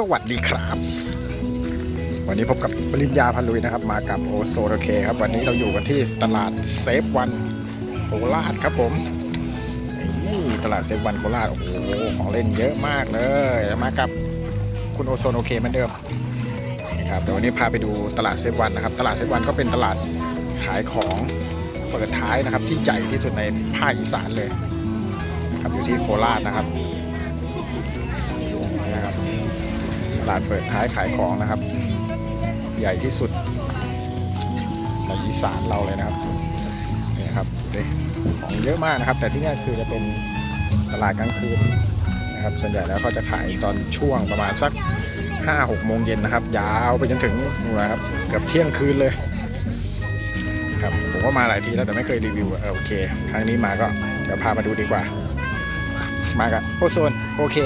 สวัสดีครับ วันนี้พบกับปริญญาพันลุยนะครับ มากับโอโซโอเคครับ วันนี้เราอยู่กันที่ตลาดเซฟวันโคราชครับผมนี่ตลาดเซฟวันโคราชโอ้โหของเล่นเยอะมากเลยมากับคุณโอโซนโอเคเหมือนเดิมนะครับเดี๋ยววันนี้พาไปดูตลาดเซฟวันนะครับ ตลาดเซฟวันก็เป็นตลาดขายของเปิดท้ายนะครับ ที่ใหญ่ที่สุดในภาคอีสานเลยนะครับอยู่ที่โคราชนะครับ ลาดเปิดท้ายขายของนะครับ ใหญ่ที่สุดในอีสานเราเลยนะครับนี่ครับของเยอะมากนะครับ แต่ที่นี่คือจะเป็นตลาดกลางคืนนะครับ ส่วนใหญ่แล้วก็จะขายตอนช่วงประมาณสัก5 6โมงเย็นนะครับ ยาวไปจนถึงนะครับเกือบเที่ยงคืนเลยครับผมก็มาหลายทีแล้วแต่ไม่เคยรีวิวเออโอเค ครั้งนี้มาก็เดี๋ยวพามาดูดีกว่า มากับโอโซนโอเค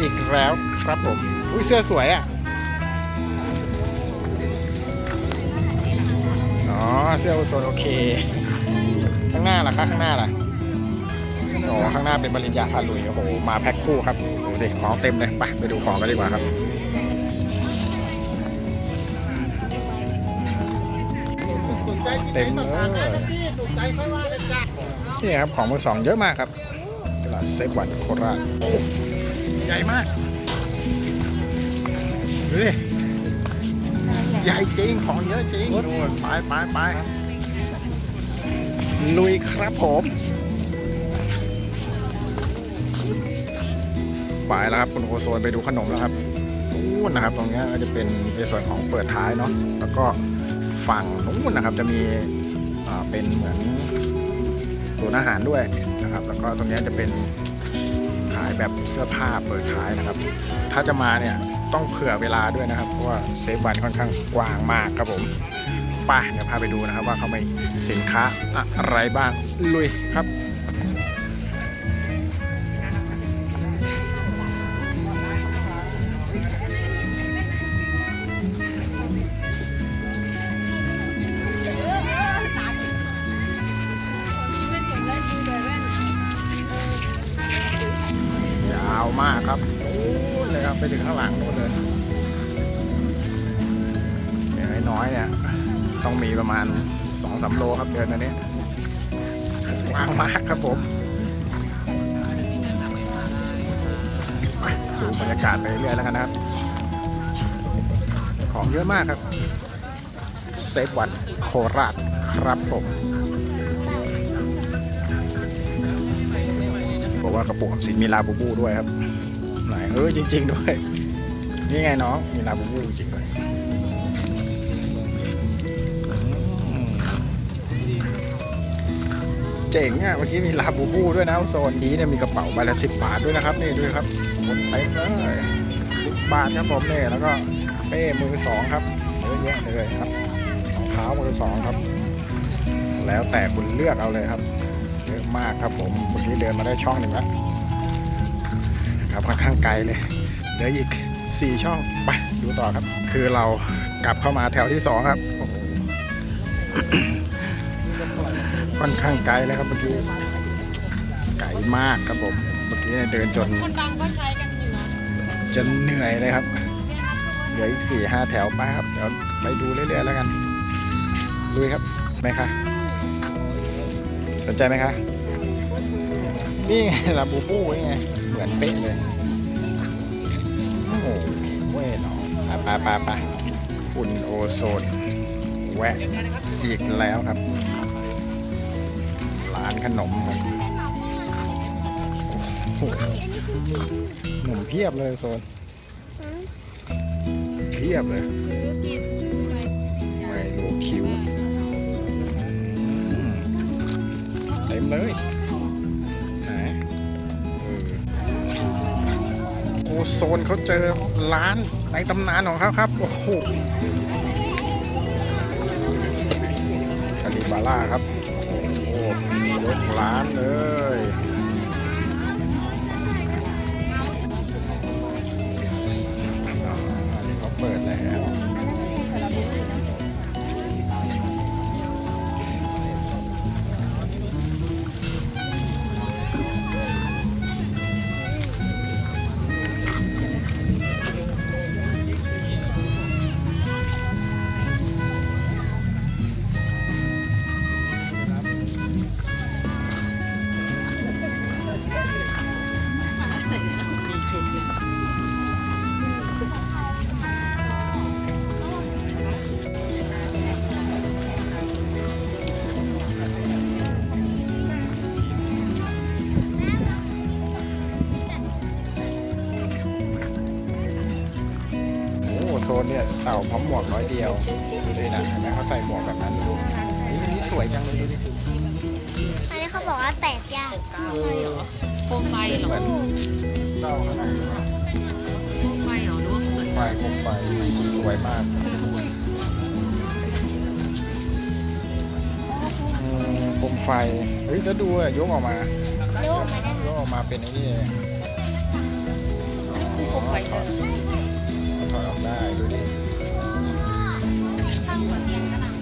อีกแล้วครับผม อุ้ยเสื้อสวยอะ อ๋อ เสื้อโอโซนโอเค ข้างหน้าล่ะคะข้างหน้าล่ะอ๋อข้างหน้าเป็นปริญญาพาลุย โอ้โห มาแพ็คคู่ครับดูดิของเต็มเลย ไปไปดูของกันดีกว่าครับเต็มเลยนี่ครับของมือสองเยอะมากครับ ตลาดเซฟวันโคราชโอ้ใหญ่มาก ดูดิใหญ่จริงของเยอะจริงนู่นไปไปไปลุยครับผม ไปแล้วครับคุณโอโซนไปดูขนมแล้วครับนู่นนะครับตรงเนี้ยก็จะเป็นในส่วนของเปิดท้ายเนาะแล้วก็ฝั่งนู้นนะครับจะมีอ่าเป็นเหมือนศูนย์อาหารด้วยนะครับ แล้วก็ตรงเนี้ยจะเป็นขายแบบเสื้อผ้าเปิดท้ายนะครับ ถ้าจะมาเนี่ย ต้องเผื่อเวลาด้วยนะครับ เพราะว่าเซฟวันค่อนข้างกว้างมากครับผมป้าเดี๋ยวพาไปดูนะครับว่าเขามีสินค้าอะไรบ้างลุยครับ ข้างหลังเลยอย่างน้อยๆเนี่ย ต้องมีประมาณ2องสาโลครับเดินอันนี้ว้างมากครับผมดูบรรยากาศไปเรื่อยแล้วกันนะครับ ของเยอะมากครับ เซฟวันโคราชครับผมบอกว่ากระปุกออมสินมีลาบูบูด้วยครับ ไหนเออจริง ๆ ด้วย นี่ไงน้องมีลาบูบูจริงๆด้วยเจ๋งอะเมื่อกี้มีลาบูบูด้วยนะโซนนี้เนี่ยมีกระเป๋าใบละสิบบาทด้วยนะครับนี่ด้วยครับหมดเต็มเลยสิบบาทครับผมเนี่ยแล้วก็เป้มือสองครับเยอะแยะเลยครับรองเท้ามือสองครับ แล้วแต่คุณเลือกเอาเลยครับเยอะมากครับผมเมื่อกี้เดินมาได้ช่องหนึ่งแล้วครับค่อนข้างไกลเลยเหลืออีก 4 ช่อง ไปดูต่อครับ คือเรากลับเข้ามาแถวที่ 2 ครับโอ้โหค่อนข้างไกลเลยครับเมื่อกี้ ไกลมากครับผม เมื่อกี้เดินจน คนดังก็ใช้กันอยู่นะจนเหนื่อยเลยครับ เหลืออีก4 5 แถวไปครับ เดี๋ยวไปดูเรื่อยๆแล้วกันลุยครับไหมคะ สนใจไหมคะ นี่ไงลาบูบูนี่ไง เหมือนเป๊ะเลย ไปไปไปอุ่นโอโซน แวะอีกแล้วครับ ร้านขนมครับโอ้โหขนมเพียบเลยโซน เพียบเลยไม่รู้คิวเต็มเลย โซนเขาเจอร้านในตำนานของเขาครับ โอ้โหคาริบาร่าครับ โอ้โหยกร้านเลย นเนี่ยเต่าพร้อมหมวกร้อยเดียวดูดินะเห็นไหมเขาใส่หมวกแบบนั้นดูนี่อันนี้สวยจังเลยดูดิอันนี้เขาบอกว่าแตกยากเออโคมไฟเหรอเหมือนเต่าอะไรโคมไฟเหรอหรือว่าสวยไฟโคมไฟสวยมากอืมโคมไฟเฮ้ยแล้วดูอะยกออกมายกออกมาได้ยกออกมาเป็นไอ้นี่เลยคือโคมไฟก่อนถอดอ อกได้ดูดิตั้งหัวเตียงกระดาษ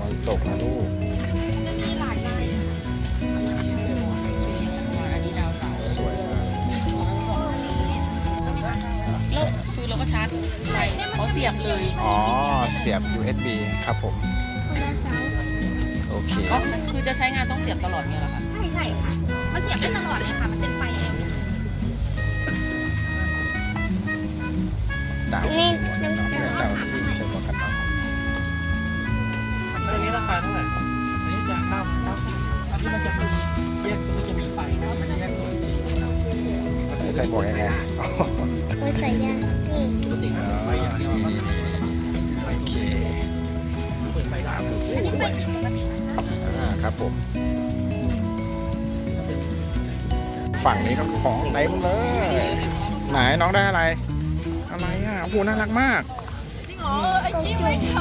มันตกนะลูกมีหลายลายอันนี้ดาวเสาร์สวยมากแล้วคือเราก็ชาร์จไฟเขาเสียบเลยอ๋อ เสียบ USB ครับผมคนละเสาโอเค ก็คือคือจะใช้งานต้องเสียบตลอดเนี่ยเหรอคะ ใช่ใช่ค่ะ มันเสียบได้ตลอดเลยค่ะ มันเป็น ไฟเองดาวนี่ดาวน้ำดาวดาวที่ใส่หมวกกันน็อกอันนี้ราคาเท่าไหร่อันนี้จะเก้าเก้าสิบอันนี้มันจะมีแยกตัวนี้จะมีไฟนะครับมันจะแยกส่วนสีนะครับใส่หมวกยังไงอ๋อไว้ใส่ยานี่ปกติถ้าเป็นไฟอย่างเดียวก็โอเคเปิดไฟได้อันนี้ไฟติดปกตินะคะอ่าครับผมฝั่งนี้ก็ของเต็มเลย ไหนน้องได้อะไร อะไรอะ โอ้โหน่ารักมาก จริงเหรอไอ้ที่ไม่ท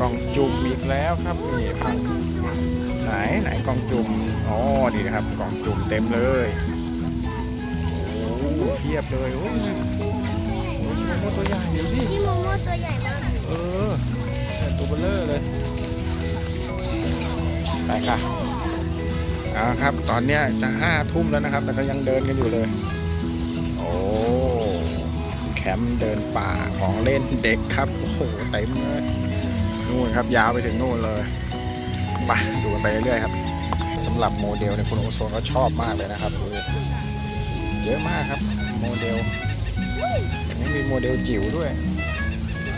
กล่องจุ่มอีกแล้วครับนี่ครับไหนไหนกล่องจุ่มอ๋อดีครับกล่องจุ่มเต็มเลยโอ้โหเทียบเลยโอ้ยโอ้ยโมโมตัวใหญ่เดี๋ยวดิชิโมโมตัวใหญ่มากเออตัวเบลเลอร์เลยไปค่ะเอาครับตอนเนี้ยจะห้าทุ่มแล้วนะครับ แต่ก็ยังเดินกันอยู่เลยโอ้แค มป์เดินป่าของเล่นเด็กครับ โอ้โหเต็มเลยนู่นครับยาวไปถึงนู่นเลยไปดูกันไปเรื่อยๆครับสำหรับโมเดลเนี่ยคุณโอโซนก็ชอบมากเลยนะครับเยอะมากครับ โมเดลอันนี้มีโมเดลจิ๋วด้วย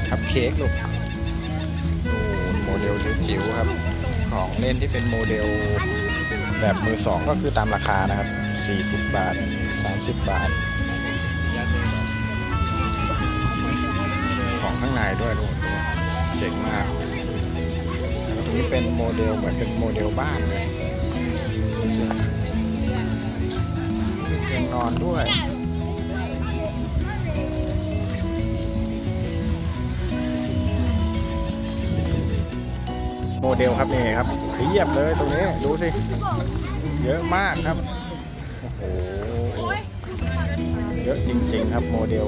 คัพเค้กลูกโอ้โมเดลจิ๋วครับ ของเล่นที่เป็นโมเดลแบบมือสองก็คือตามราคานะครับ 40 บาท 30 บาท ในด้วยลูกเจ๋งมากแล้วตรงนี้เป็นโมเดลเหมือนเป็นโมเดลบ้านเลยมีเตียงนอนด้วยโมเดลครับนี่ครับเทียบเลยตรงนี้ดูสิ เยอะมากครับ โอ้โห เยอะจริงๆครับโมเดล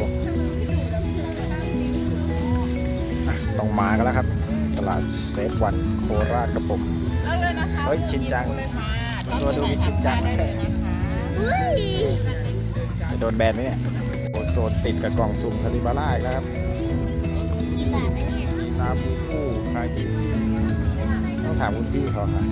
ต้องมากันแล้วครับ ตลาดเซฟวันโคราชกับผมเฮ้ยชินจังตัวดูมีชินจังเฮ้ยจะโดนแบนไหมเนี่ยโอโซนติดกับกล่องสุ่มคาริบาร่าอีกแล้วครับด่าไหมเนี่ยนาบูคู่คายิต้องถามคุณพี่เขาค่ะ